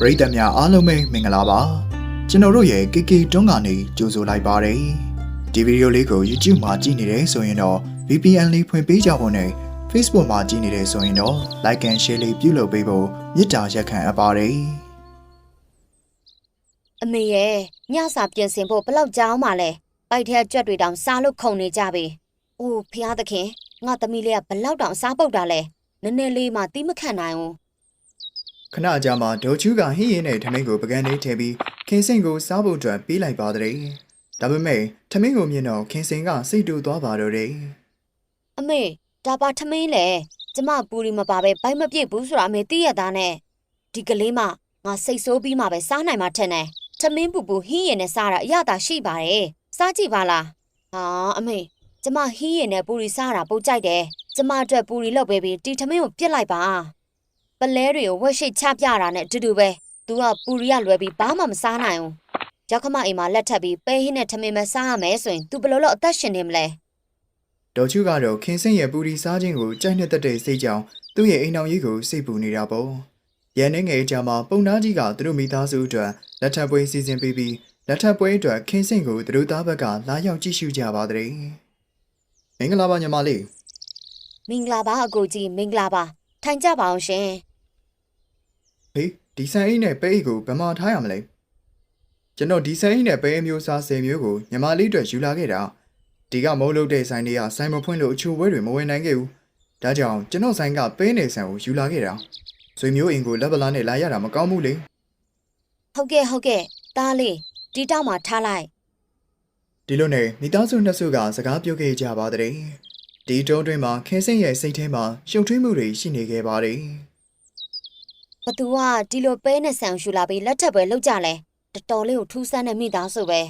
ပရိသတ်များအားလုံးပဲမင်္ဂလာပါကျွန်တော်တို့ရဲ့ KK တွန်းကနေကြိုဆိုလိုက်ပါတယ်ဒီဗီဒီယိုလေးကို YouTube မှာကြည့်နေတယ်ဆိုရင်တော့ VPN လေးဖွင့်ပေးကြဖို့နဲ့ Facebook မှာကြည့်နေတယ်ဆိုရင်တော့ Like and Share လေးပြုလုပ်ပေးဖို့မေတ္တာရက်ခံအပ်ပါတယ်အမေရဲ့ညစာပြင်ဆင်ဖို့ဘလောက်ကြောင်းမှလဲပိုက်ထဲကြွက်တွေတောင်စားလို့ခုန်နေကြပြီ။အိုးဖျားသခင်ငါသမီးလေးကဘလောက်တောင်စားပုတ်တာလဲနည်းနည်းလေးမှတီးမခံနိုင်ဘူး ခဏကြာမှဒေါ်ချူးကဟင်းရင်နဲ့ထမင်းကိုပကန်းလေးထည့်ပြီးခင်းစင်ကိုစားဖို့အတွက်ပေးလိုက်ပါတဲ့ဒါပေမဲ့ထမင်းကိုမြင်တော့ခင်းစင်ကစိတ်တူသွားပါတော့တယ်။အမေဒါပါထမင်းလေကျမပူရီမပါပဲဘိုက်မပြည့်ဘူးဆိုတာအမေသိရသားနဲ့ဒီကလေးမငါစိတ်ဆိုးပြီးမှပဲစားနိုင်မှာထင်တယ်။ထမင်းပူပူဟင်းရင်နဲ့စားတာအရသာရှိပါတယ်။စားကြည့်ပါလား။ဟာအမေကျမဟင်းရင်နဲ့ပူရီစားတာပိုကြိုက်တယ်။ကျမအတွက်ပူရီလုပ်ပေးပြီးဒီထမင်းကိုပြစ်လိုက်ပါ။ ပလဲတွေကိုဝက်ရှိတ်ချပြတာနဲ့အတူတူပဲ။ तू ကပူရီကလွယ်ပြီးဘာမှမစားနိုင်ဘူး။ရောက်ခမအိမ်မှာလက်ထပ်ပြီးပဲဟင်းနဲ့ထမင်းမစားရမယ်ဆိုရင် तू ဘယ်လိုလုပ်အသက်ရှင်နေမလဲ။ဒေါ်ချူးကတော့ခင်းစင်ရဲ့ပူရီစားခြင်းကိုကြိုက်နှစ်သက်တဲ့စိတ်ကြောင့်သူ့ရဲ့အိမ်အောင်ကြီးကိုစိတ်ပူနေတာပေါ့ရန်နေငယ်အကြာမှာပုံနာကြီးကသူတို့မိသားစုအတွက်လက်ထပ်ပွဲစီစဉ်ပေးပြီးလက်ထပ်ပွဲအတွက်ခင်းစင်ကိုသူတို့သားဘက်ကလာရောက်ကြည့်ရှုကြပါတဲ့မင်္ဂလာပါညီမလေးမင်္ဂလာပါအကိုကြီးမင်္ဂလာပါထိုင်ကြပါအောင်ရှင် ဟေးဒီဆန်အိတ်နဲ့ပဲအိတ်ကိုဘယ်မှာထားရမလဲကျွန်တော်ဒီဆန်အိတ်နဲ့ပဲအမျိုးစား10မျိုးကိုညီမလေးအတွက်ယူလာခဲ့တာဒီကမုံလုတ်တဲ့ဆိုင်တွေကဆိုင်မဖွင့်လို့အချိုပွဲတွေမဝင်နိုင်ခဲ့ဘူးဒါကြောင့်ကျွန်တော်ဆိုင်ကပဲနေဆန်ကိုယူလာခဲ့တာဆွေမျိုးအိမ်ကိုလက်ပလားနဲ့လာရတာမကောင်းဘူးလေဟုတ်ကဲ့ဟုတ်ကဲ့တားလေးဒီတောက်မှာထားလိုက်ဒီလိုနဲ့မိသားစုနှစ်စုကစကားပြောခဲ့ကြပါတဲ့ဒီတုံးတွင်မှာခင်းစင်ရဲ့စိတ်ထဲမှာရှုပ်ထွေးမှုတွေရှိနေခဲ့ပါတယ် ဘသူကဒီလိုပဲနဲ့ဆန်ရှူလာပြီးလက်ထပ်ပဲလောက်ကြလဲတော်တော်လေးကိုထူးဆန်းတဲ့မိသားစုပဲ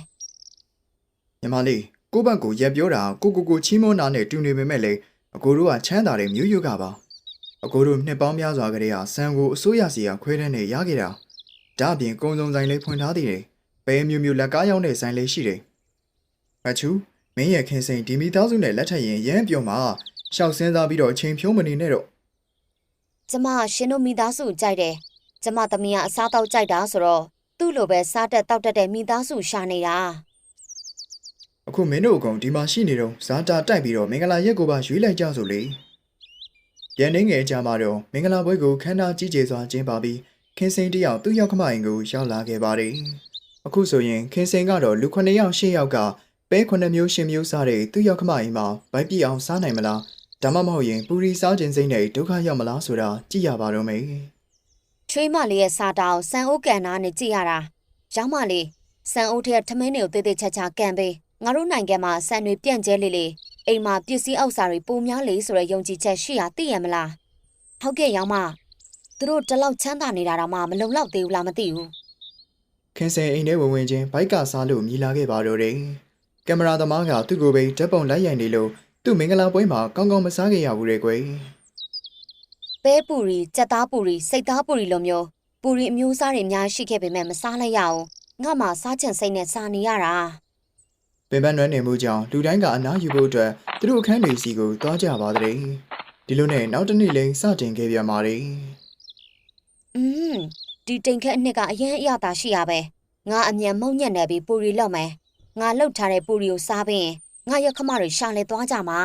ညီမလေးကိုယ့်ဘက်ကိုရက်ပြောတာကိုကိုကိုချီးမွမ်းတာနဲ့တူနေပေမဲ့လေအကိုတို့ကချမ်းသာတဲ့မျိုးရွကပါအကိုတို့နှစ်ပေါင်းများစွာကလေးဟာဆန်ကိုအစိုးရစီကခွဲတဲ့နဲ့ရခဲ့တာဒါအပြင်ကုံစုံဆိုင်လေးဖွင့်ထားသေးတယ်ပဲမျိုးမျိုးလက်ကားရောက်တဲ့ဆိုင်လေးရှိတယ်မချူမင်းရဲ့ခင်စိန်ဒီမိသားစုနဲ့လက်ထပ်ရင်ရမ်းပြောမှာရှောက်စင်းစားပြီးတော့အချိန်ဖြုံးမနေနဲ့တော့ ကျမရှင်တို့မိသားစုကြိုက်တယ်ကျမသမီးကအစားတောက်ကြိုက်တာဆိုတော့သူ့လိုပဲစားတက်တောက်တက်တဲ့မိသားစုရှာနေတာအခုမင်းတို့အကောင်ဒီမှာရှိနေတော့ဇာတာတိုက်ပြီးတော့မင်္ဂလာရက်ကိုပါရွေးလိုက်ကြဆိုလေရန်နေငယ်အကြမှာတော့မင်္ဂလာပွဲကိုခမ်းနားကြီးကျယ်စွာကျင်းပပြီးခင်စိန်တယောက်သူ့ရောက်ခမအိမ်ကိုရောက်လာခဲ့ပါတယ်အခုဆိုရင်ခင်စိန်ကတော့လူ9ယောက်10ယောက်ကပဲ9မျိုး10မျိုးစားတဲ့သူ့ရောက်ခမအိမ်မှာဗိုက်ပြအောင်စားနိုင်မလား ဒါမှမဟုတ်ရင်ပူရီစားခြင်းစိမ့်နဲ့ဒုက္ခရောက်မလားဆိုတာကြည့်ရပါတော့မယ်ချွေးမလေးရဲ့စားတောက်ဆန်အိုးကန်နာနဲ့ကြည့်ရတာရောင်းမလေးဆန်အိုးထဲထမင်းတွေကိုတေးသေးချာချာကန်ပေးငါတို့နိုင်ငံမှာဆန်တွေပြန့်ကျဲလေးလေးအိမ်မှာပစ္စည်းအောက်စာတွေပုံများလေဆိုရယ်ယုံကြည်ချက်ရှိရသိရမလားဟုတ်ကဲ့ရောင်းမသူတို့တလောက်ချမ်းသာနေတာတော့မှမလုံလောက်သေးဘူးလားမသိဘူးခင်စိန်အိမ်ထဲဝင်ဝင်ချင်းဘိုက်ကစားလို့မြည်လာခဲ့ပါတော့တယ်ကင်မရာသမားကသူ့ကိုယ်ပဲဓာတ်ပုံလိုက်ရိုက်နေလို့ သူ့မင်္ဂလာပွဲမှာကောင်းကောင်းမစားခဲ့ရဘူးတဲ့ကွယ်ပဲပူရီကြက်သားပူရီစိတ်သားပူရီလိုမျိုးပူရီအမျိုးအစားတွေအများရှိခဲ့ပေမဲ့မစားလိုက်ရအောင်ငါမှစားချင်စိတ်နဲ့စားနေရတာပင်ပန်းနွမ်းနေမှုကြောင့်လူတိုင်းကအနားယူဖို့အတွက်သူတို့အခန်းတွေစီကိုသွားကြပါတဲ့ဒီလိုနဲ့နောက်တစ်နေ့လိမ့်စတင်ခဲ့ပြန်ပါတယ်อืมဒီတိမ်ခက်အနှစ်ကအရင်အရသာရှိရပဲငါအမြန်မုံညက်နေပြီးပူရီလောက်မယ်ငါလှုပ်ထားတဲ့ပူရီကိုစားပြီးရ င်ငါရက်ခမတွေရှာလဲသွားကြမှာ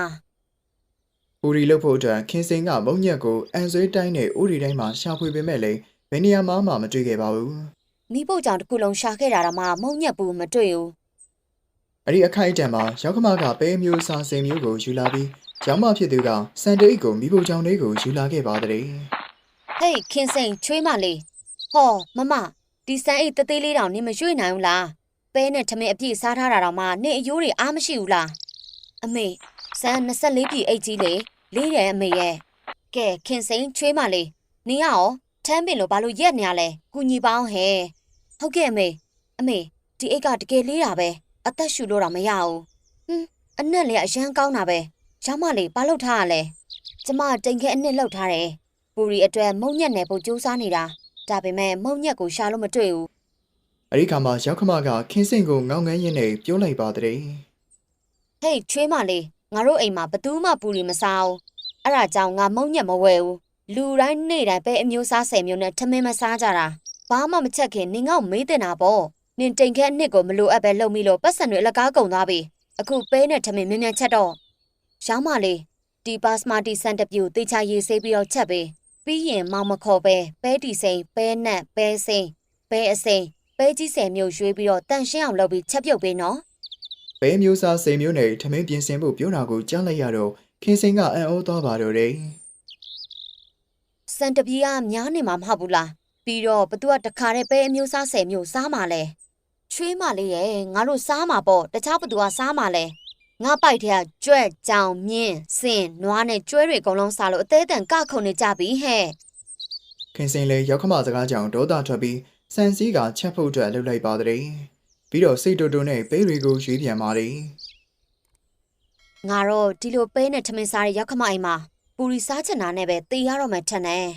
ပူရီလုတ်ဖို့အတွက်ခင်စိန်ကမုံညက်ကိုအန်ဆွေးတိုင်းနဲ့ဥရီတိုင်းမှာရှာဖွေပေမဲ့လည်းဘယ်နေရာမှမမတွေ့ခဲ့ပါဘူးမိဖို့ကြောင့်တစ်ခုလုံးရှာခဲ့တာတော့မှမုံညက်ဘူးမတွေ့ဘူးအဲ့ဒီအခိုက်အတန့်မှာရောက်ခမကပဲမျိုးစားစင်မျိုးကိုယူလာပြီးကျောင်းမဖြစ်သူကစန်တိတ်ကိုမိဖို့ချောင်းလေးကိုယူလာခဲ့ပါတဲ့ဟေးခင်စိန်ချွေးမလေးဟောမမဒီစံအိတ်တသေးလေးတောင်နင်မရွှေ့နိုင်ဘူးလား ပဲနဲ့ထမင်းအပြည့်စားထားတာတော့မှနင်အယိုးတွေအားမရှိဘူးလားအမေစံ24ပြည်အိတ်ကြီးလေလေးတယ်အမေရဲ့ကဲခင်စိန်ချွေးမလေးနင်ကရောထမ်းပင်လို့ဘာလို့ရက်နေရလဲကုညီပေါင်းဟဲ့ဟုတ်ကဲ့အမေအမေဒီအိတ်ကတကယ်လေးတာပဲအသက်ရှူလို့တော့မရဘူးဟင်းအနက်လေအရန်ကောင်းတာပဲရောင်းမလေးဘာလို့ထားရလဲကျမတိမ်ခဲအနှစ်လောက်ထားတယ်ပူရီအတွက်မုံညက်နယ်ဖို့စူးစမ်းနေတာဒါပေမဲ့မုံညက်ကိုရှာလို့မတွေ့ဘူး အဲဒီခါမှာရောက်ခမကခင်းစင်ကိုငောင်းငန်းရင်နဲ့ပြောလိုက်ပါတဲ့ဟေးချွေးမလေးငါတို့အိမ်မှာဘသူမှပူရီမစားဘူးအဲ့ဒါကြောင့်ငါမုံညက်မဝဲဘူးလူတိုင်းနေ့တိုင်းပဲအမျိုးစားဆယ်မျိုးနဲ့ထမင်းမစားကြတာဘာမှမချက်ခင်နင်ငေါ့မေးတင်တာပေါ့နင်တိမ်ခဲအနှစ်ကိုမလိုအပ်ပဲလုံပြီးလို့ပတ်စံတွေအလကားကုန်သွားပြီအခုပဲနဲ့ထမင်းမြန်မြန်ချက်တော့ရောင်းမလေးဒီပါစမာတီစန်တပြူတေချာရေးဆေးပြီးတော့ချက်ပေးပြီးရင်မောင်မခေါ်ပဲပဲတီစိန်ပဲနက်ပဲစိန်ပဲအစိန် ပဲကြီးဆယ်မျိုးရွေးပြီးတော့တန်ရှင်းအောင်လုပ်ပြီးချက်ပြုတ်ပေးနော်ပဲမျိုးစားစိန်မျိုးနဲ့ထမင်းပြင်ဆင်ဖို့ပြောတာကိုကြားလိုက်ရတော့ခင်စိန်ကအံ့ဩသွားပါတော့တယ်စန်တပြေကများနေမှာမဟုတ်ဘူးလားပြီးတော့ဘသူကတခါတည်းပဲအမျိုးစားဆယ်မျိုးစားမှာလဲချွေးမလေးရဲ့ငါတို့စားမှာပေါ့တခြားဘသူကစားမှာလဲငါပိုက်ထဲကကြွက်ကြောင်မြင်းစင်နွားနဲ့ကျွဲတွေအကုန်လုံးစားလို့အသေးအတန်ကခုန်နေကြပြီဟဲ့ခင်စိန်လည်းရောက်ခမစကားကြောင့်ဒေါသထွက်ပြီး စန်စည်းကချက်ဖို့အတွက်လှုပ်လိုက်ပါတဲ့ပြီးတော့စိတ်တူတူနဲ့ပဲတွေကိုရွေးပြန်ပါတယ်ငါတော့ဒီလိုပဲနဲ့ထမင်းစားရရောက်ခမအိမ်မှာပူရီစားချင်တာနဲ့ပဲတေးရတော့မှထန်တယ်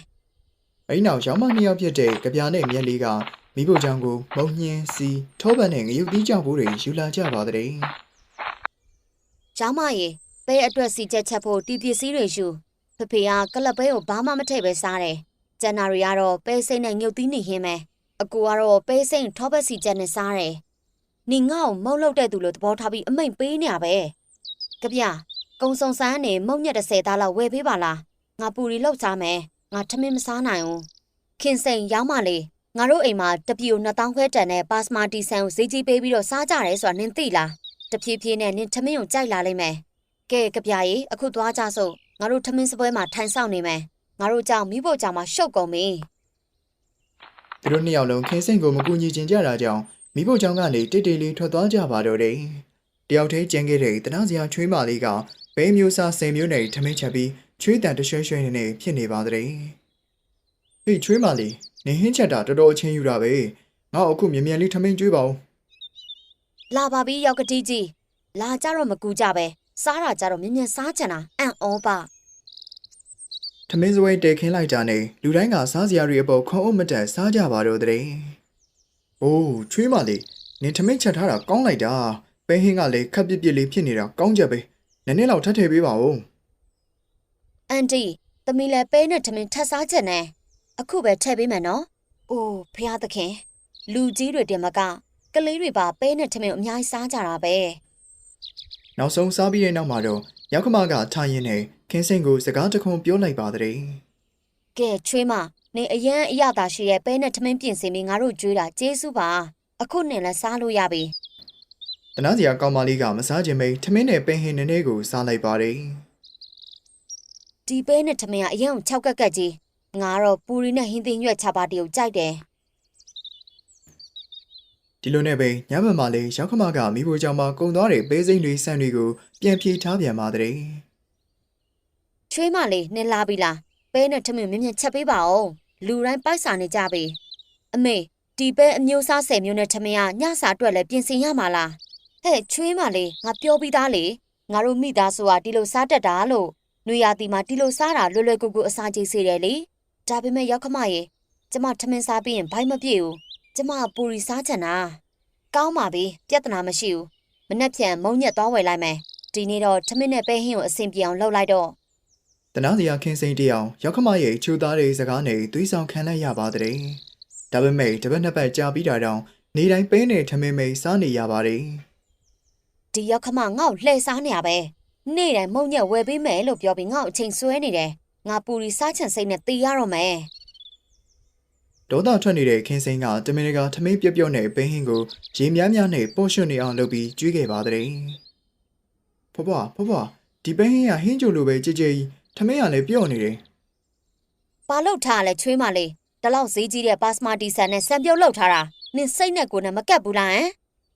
အဲ့နောက်ရောင်းမနှစ်ယောက်ဖြစ်တဲ့ကြပြာနဲ့မြက်လေးကမိဖို့ကြောင့်ကိုမုံညင်းစီထောပန်နဲ့ငရုတ်သီးကြောက်ဘူးတွေယူလာကြပါတဲ့။ကျောင်းမရေပဲအတွက်စီချက်ချက်ဖို့တီပစ္စည်းတွေယူဖဖေကကလပ်ပဲကိုဘာမှမထည့်ပဲစားတယ်။ကျန်နာရီကတော့ပဲစိမ့်နဲ့ငုတ်သီးနေဟင်းပဲ။ အကူကတော့ပဲစိမ့်ထောပတ်စီချက်နဲ့စားတယ်။နေငေါ့မုံလောက်တဲ့သူလို့သဘောထားပြီးအမိန်ပေးနေရပဲ။ကြပြကုံစုံစမ်းနေမုံညက်30သားလောက်ဝယ်ပေးပါလား။ငါပူရီလောက်စားမယ်။ငါထမင်းမစားနိုင်ဘူး။ခင်စိန်ရောင်းမလေးငါတို့အိမ်မှာတပီကို2000ခွဲတန်တဲ့ပါစမာတီဆန်ကိုဈေးကြီးပေးပြီးတော့စားကြတယ်ဆိုတာနင်သိလား။တဖြည်းဖြည်းနဲ့နင်ထမင်းကိုကြိုက်လာလိမ့်မယ်။ကဲကြပြရေအခုသွားကြစို့ငါတို့ထမင်းစပွဲမှာထိုင်ဆောင်နေမယ်။ငါတို့ကြောင့်မိဖို့ကြောင့်မှရှုပ်ကုန်ပြီ သူတို့နှစ်ယောက်လုံးခင်စိန်ကိုမကူညီချင်ကြတာကြောင့်မိဖို့ကြောင့်ကနေတိတ်တိတ်လေးထွက်သွားကြပါတော့တယ်တယောက်တည်းကျန်ခဲ့တဲ့တနာစရာချွေးမလေးကပဲမျိုးစားစိန်မျိုးနဲ့ထမင်းချက်ပြီးချွေးတန်တရွှဲရွှဲနေနေဖြစ်နေပါတဲ့ဟေးချွေးမလေးနေဟင်းချက်တာတော်တော်အချင်းယူတာပဲငါ့အခုမြန်မြန်လေးထမင်းကျွေးပါဦး။လာပါပြီရောက်ကတိကြီး။လာကြတော့မကူကြပဲ။စားတာကြတော့မြင်မြင်စားချင်တာအံ့ဩပါ ထမင်းစပွဲတဲခင်းလိုက်တာနဲ့လူတိုင်းကစားစရာတွေအပေါ်ခွန်အုပ်မတက်စားကြပါတော့တဲ့။အိုးချွေးမလေးနင်ထမင်းချက်ထားတာကောင်းလိုက်တာ။ပဲဟင်းကလည်းခက်ပြစ်ပြစ်လေးဖြစ်နေတာကောင်းချက်ပဲ။နည်းနည်းလောက်ထပ်ထည့်ပေးပါဦး။အန်တီသမီးလည်းပဲနဲ့ထမင်းထပ်စားချင်တယ်။အခုပဲထည့်ပေးမယ်နော်။အိုးဖះသခင်လူကြီးတွေတင်မကကလေးတွေပါပဲနဲ့ထမင်းကိုအများကြီးစားကြတာပဲ။။နောက်ဆုံးစားပြီးတဲ့နောက်မှာတော့ ရောက်ခမကထားရင်းနဲ့ခင်းစင်ကိုစကားတခုပြောလိုက်ပါတဲ့ကဲချွေးမနေအရန်အရသာရှိရဲ့ပဲနဲ့ထမင်းပြင်စင်ပြီးငါတို့ကြွေးတာကျေးဇူးပါအခုနေလဲစားလို့ရပြီ။တနာစရာကောင်းမလေးကမစားခြင်းပဲထမင်းနဲ့ပင်ဟင်းနည်းနည်းကိုစားလိုက်ပါတယ်ဒီပဲနဲ့ထမင်းကအရန်ကို၆ကက်ကက်ကြီးငါတော့ပူရီနဲ့ဟင်းသင်းရွက်ချပါတီကိုကြိုက်တယ်။ ဒီလိုနဲ့ပဲညဘက်မှာလည်းရောက်ခမကမိဖို့ကြောင့်မှကုံသွားတဲ့ပဲစိမ့်တွေဆန်တွေကိုပြန်ဖြေထားပြန်ပါတဲ့ချွေးမလေးနင်လာပြီလားပဲနဲ့ထမင်းမြင်မြင်ချက်ပေးပါဦးလူတိုင်းပိုက်စာနေကြပြီအမေဒီပဲအမျိုးစားဆယ်မျိုးနဲ့ထမင်းကညစာအတွက်လည်းပြင်ဆင်ရမှာလားဟဲ့ချွေးမလေးငါပြောပြီးသားလေငါတို့မိသားစုကဒီလိုစားတတ်တာလို့နွေရာသီမှာဒီလိုစားတာလွယ်လွယ်ကူကူအစာကြီးစေတယ်လေဒါပေမဲ့ရောက်ခမရေကျမထမင်းစားပြီးရင်ဘိုက်မပြည့်ဘူး ကျမပူရီစားချင်တာကောင်းပါပြီပြဿနာမရှိဘူးမနှက်ဖြန်မုံညက်သွားဝယ်လိုက်မယ်ဒီနေ့တော့ထမင်းနဲ့ပဲဟင်းကိုအဆင်ပြေအောင်လုပ်လိုက်တော့တနာစရာခင်းစိမ့်တယောက်ရောက်ခမရဲ့ချူသားတွေစကားနဲ့သွေးဆောင်ခံလိုက်ရပါတဲ့။ဒါပေမဲ့တပတ်နှစ်ပတ်ကြာပြီးတာတောင်နေတိုင်းပဲနဲ့ထမင်းမိတ်စားနေရပါတယ်ဒီရောက်ခမငါ့ကိုလှည့်စားနေရပဲနေ့တိုင်းမုံညက်ဝယ်ပေးမယ်လို့ပြောပြီးငါ့ကိုအချိန်ဆွဲနေတယ်ငါပူရီစားချင်စိတ်နဲ့တေးရတော့မယ်။ ဒေါသထွက်နေတဲ့ခင်းစိမ့်ကတမင်တကာထမင်းပြုတ်ပြုတ်နဲ့ပဲဟင်းကိုရေများများနဲ့ပို့ရွှွနေအောင်လုပ်ပြီးကျွေးခဲ့ပါတဲ့။ဖွားဖွားဖွားဖွားဒီပဲဟင်းကဟင်းကြိုလိုပဲကြည်ကြည်ထမင်းကလည်းပြော့နေတယ်ဘာလို့ထားလဲချွေးမလေးဒီလောက်ဈေးကြီးတဲ့ပါစမာတီဆန်နဲ့စံပြုတ်လောက်ထားတာနင်စိတ်နဲ့ကိုယ်နဲ့မကက်ဘူးလားဟမ်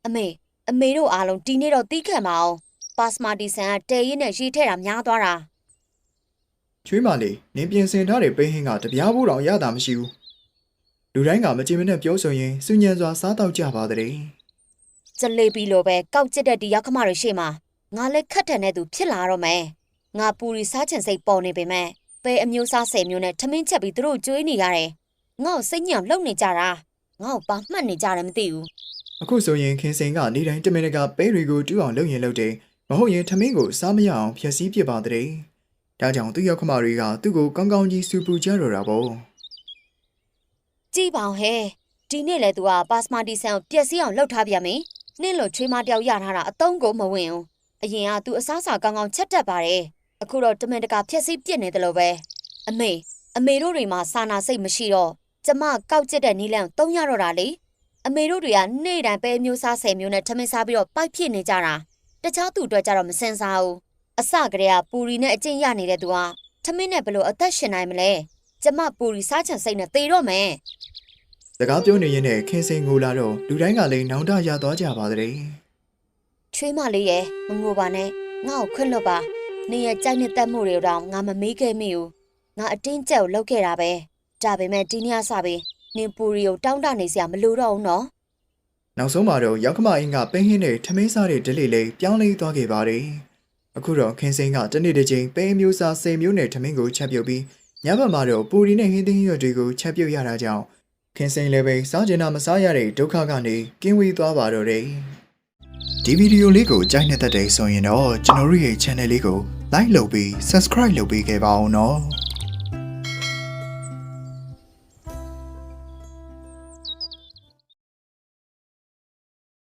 အမေအမေတို့အားလုံးဒီနေ့တော့တီးခံပါအောင်ပါစမာတီဆန်ကတဲရင်နဲ့ရေထဲတာများသွားတာ။ချွေးမလေးနင်ပြင်ဆင်ထားတဲ့ပဲဟင်းကတပြားဘူးတောင်ရတာမရှိဘူး။ လူတိုင်းကမကြင်မနဲ့ပြောဆိုရင်စူညံစွာစားတော့ကြပါတဲ့။ကြလေပြီလိုပဲကောက်ကျစ်တဲ့ဒီရောက်ခမတွေရှေ့မှာငါလည်းခတ်ထန်တဲ့သူဖြစ်လာတော့မယ်ငါပူရီစားချင်စိတ်ပေါ်နေပေမဲ့ပဲအမျိုးစားဆယ်မျိုးနဲ့ထမင်းချက်ပြီးသူတို့ကျွေးနေရတယ်ငါ့ကိုစိတ်ညစ်အောင်လုပ်နေကြတာငါ့ကိုပါမှတ်နေကြတယ်မသိဘူးအခုဆိုရင်ခင်စိန်ကနေတိုင်းတမင်တကာပဲတွေကိုတူးအောင်လုပ်ရင်လုပ်တယ်မဟုတ်ရင်ထမင်းကိုစားမရအောင်ဖျက်ဆီးပစ်ပါတဲ့ဒါကြောင့်သူ့ရောက်ခမတွေကသူ့ကိုကောင်းကောင်းကြီးစူပူကြတော့တာပေါ့ ကြည်ပါအောင်ဟဲ့ဒီနေ့လေ तू ကပါစမာတီဆန်ကိုပျက်စီးအောင်လှုပ်ထားပြန်ပြီနင့်လိုချွေးမတယောက်ရထားတာအတုံးကိုမဝင်ဘူးအရင်က तू အစားအစာကောင်းကောင်းချက်တတ်ပါတယ်အခုတော့တမင်တကာဖြက်စီးပြစ်နေတယ်လို့ပဲအမေအမေတို့တွေမှာစာနာစိတ်မရှိတော့ကျမကောက်ကျစ်တဲ့နီးလန်းကိုတုံးရတော့တာလေအမေတို့တွေကနေ့တိုင်းပဲမျိုးစားဆယ်မျိုးနဲ့ထမင်းစားပြီးတော့ပိုက်ဖြစ်နေကြတာတခြားသူအတွက်ကြတော့မစင်စားဘူးအစကတည်းကပူရီနဲ့အကျင့်ရနေတဲ့သူကထမင်းနဲ့ဘယ်လို့အသက်ရှင်နိုင်မလဲကျမပူရီစားချင်စိတ်နဲ့သေတော့မယ် စကားပြောနေရင်းနဲ့ခင်းစင်ငိုလာတော့လူတိုင်းကလည်းနောင်တရသွားကြပါတဲ့ချွေးမလေးရဲ့မငိုပါနဲ့ငါ့ကိုခွင့်လွတ်ပါနေရဲ့ကြိုက်နှစ်သက်မှုတွေတော့ငါမမေးခဲ့မိဘူးငါအတင်းကျပ်ကိုလုပ်ခဲ့တာပဲဒါပေမဲ့ဒီနေ့ကစပြီးနင်ပူရီကိုတောင်းတနေစရာမလိုတော့ဘူးနော်နောက်ဆုံးမှာတော့ရောက်ခမအင်းကပင်းဟင်းနဲ့ထမင်းစားတဲ့ဒလေးလေးပြောင်းလဲသွားခဲ့ပါတယ်အခုတော့ခင်းစင်ကတနေ့တစ်ချိန်ပင်းမျိုးစားစိန်မျိုးနဲ့ထမင်းကိုချက်ပြုတ်ပြီးညဘက်မှာတော့ပူရီနဲ့ဟင်းသင်းရွက်တွေကိုချက်ပြုတ်ရတာကြောင့် ခင်းစင်လည်းပဲစားကျင်တာမစားရတဲ့ဒုက္ခကနေကင်းဝေးသွားပါတော့တယ်ဒီဗီဒီယိုလေးကိုကြိုက်နေတဲ့တဲ့ဆိုရင်တော့ကျွန်တော်တို့ရဲ့ channel လေးကို like လုပ်ပြီး subscribe လုပ်ပေးခဲ့ပါအောင်နော်